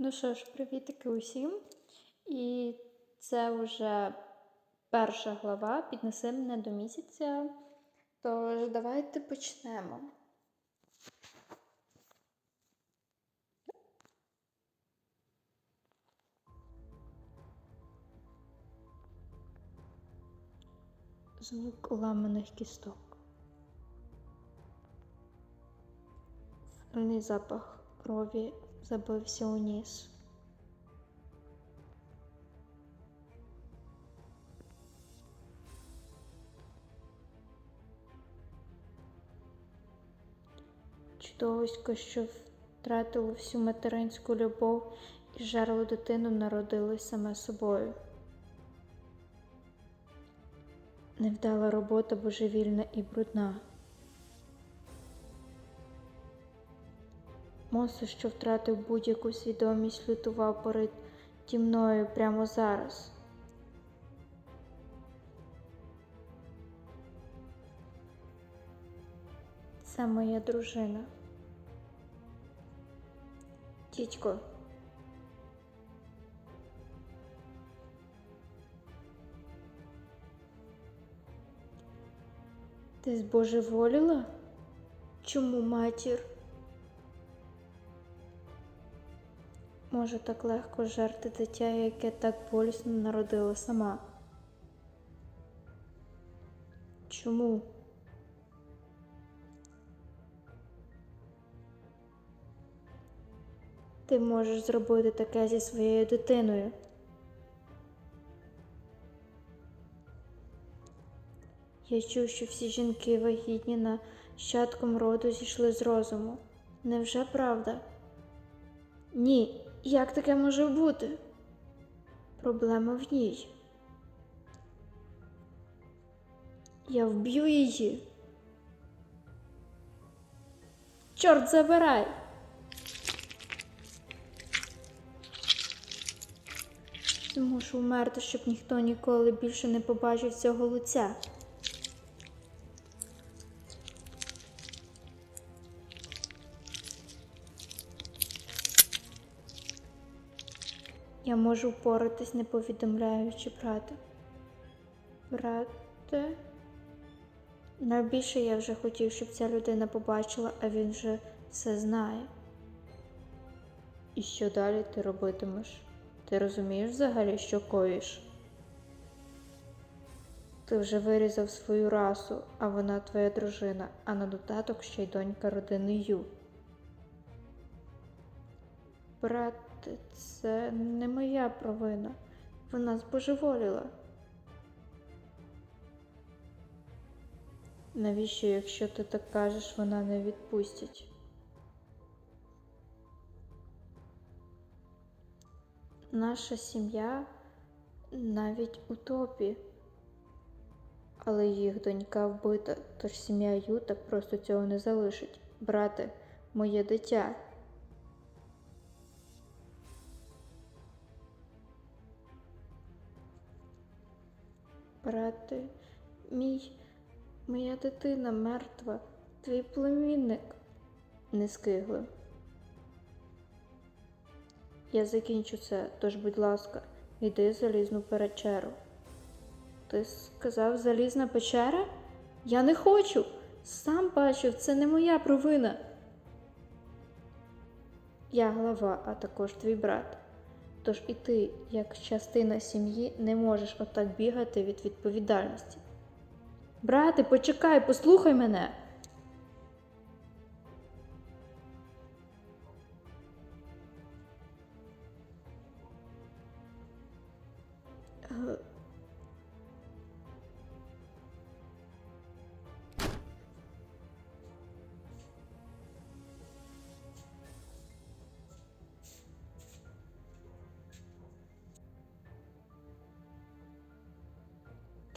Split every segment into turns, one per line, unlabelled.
Ну що ж, привітики усім. І це вже перша глава піднеси мене до місяця. Тож давайте почнемо. Звук ламаних кісток. Сильний запах крові забився у ніс. Чудовисько, що втратило всю материнську любов і жерло дитину, народилось саме собою. Невдала робота божевільна і брудна. Мосе, що втратив будь-яку свідомість, лютував перед мною прямо зараз. Це моя дружина. Тітько. Ти збожеволіла? Чому матір? Може так легко жерти дитя, яке так болісно народила сама. Чому? Ти можеш зробити таке зі своєю дитиною. Я чув, що всі жінки вагітні нащадком роду зійшли з розуму. Невже правда? Ні, як таке може бути? Проблема в ній. Я вб'ю її. Чорт забирай! Змушу вмерти, щоб ніхто ніколи більше не побачив цього лиця. Я можу впоратись, не повідомляючи брата. Брате? Найбільше я вже хотів, щоб ця людина побачила, а він вже все знає. І що далі ти робитимеш? Ти розумієш взагалі, що коїш? Ти вже вирізав свою расу, а вона твоя дружина, а на додаток ще й донька родини Ю. Брате, це не моя провина. Вона збожеволіла. Навіщо, якщо ти так кажеш, вона не відпустять? Наша сім'я навіть у топі, але їх донька вбита, тож сім'я Ю так просто цього не залишить. Брате, моє дитя. Брате, мій, моя дитина мертва, твій племінник, не скигли. Я закінчу це, тож, будь ласка, йди залізну печеру. Ти сказав залізна печера? Я не хочу. Сам бачив, це не моя провина. Я глава, а також твій брат. Тож і ти, як частина сім'ї, не можеш отак бігати від відповідальності. Брате, почекай, послухай мене.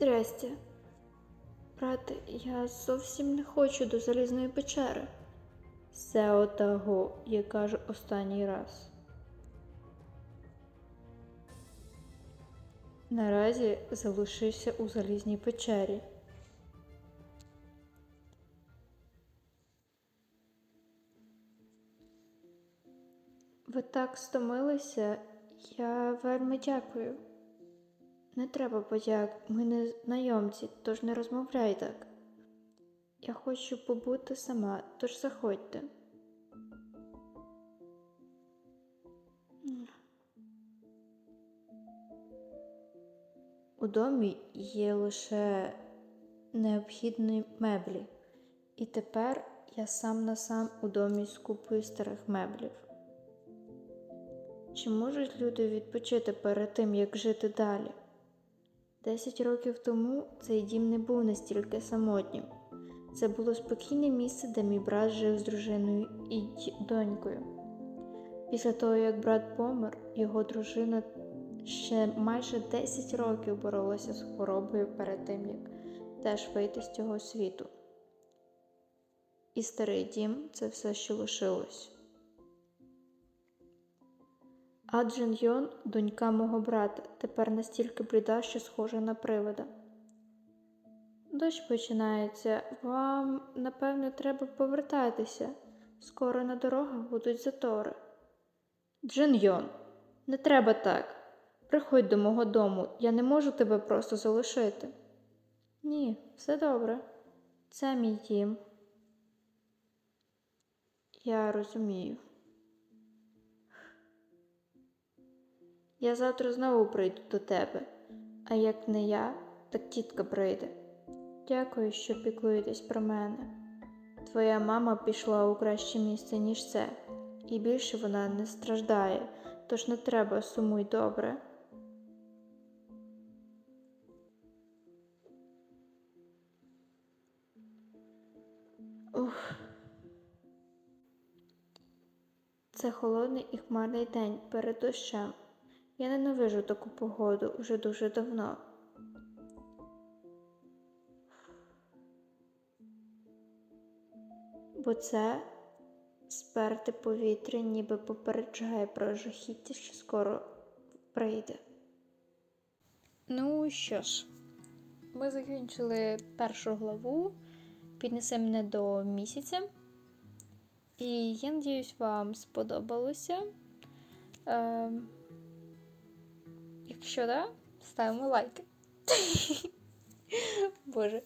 Трястя. Брате, я зовсім не хочу до залізної печери. Все отаго, я кажу останній раз. Наразі залишився у залізній печері. Ви так стомилися. Я вельми дякую. Не треба подяк, ми не знайомці, тож не розмовляй так. Я хочу побути сама, тож заходьте. У домі є лише необхідні меблі, і тепер я сам на сам у домі з купою старих меблів. Чи можуть люди відпочити перед тим, як жити далі? Десять років тому цей дім не був настільки самотнім. Це було спокійне місце, де мій брат жив з дружиною і донькою. Після того, як брат помер, його дружина ще майже 10 років боролася з хворобою перед тим, як теж вийти з цього світу. І старий дім це все, що лишилось. А Джин донька мого брата, тепер настільки бліда, що схожа на привида. Дощ починається. Вам, напевне, треба повертатися. Скоро на дорогах будуть затори. Джин Йон, не треба так. Приходь до мого дому, я не можу тебе просто залишити. Ні, все добре. Це мій дім. Я розумію. Я завтра знову прийду до тебе, а як не я, так тітка прийде. Дякую, що піклуєтесь про мене. Твоя мама пішла у краще місце, ніж це, і більше вона не страждає, тож не треба сумуй добре. Ух. Це холодний і хмарний день перед дощем. Я ненавижу таку погоду уже дуже давно. Бо це сперте повітря ніби попереджає про жахіття, що скоро прийде. Ну що ж, ми закінчили першу главу. Піднесе мене до місяця. І я надіюсь, вам сподобалося. Е, якщо да, ставимо лайки. Боже.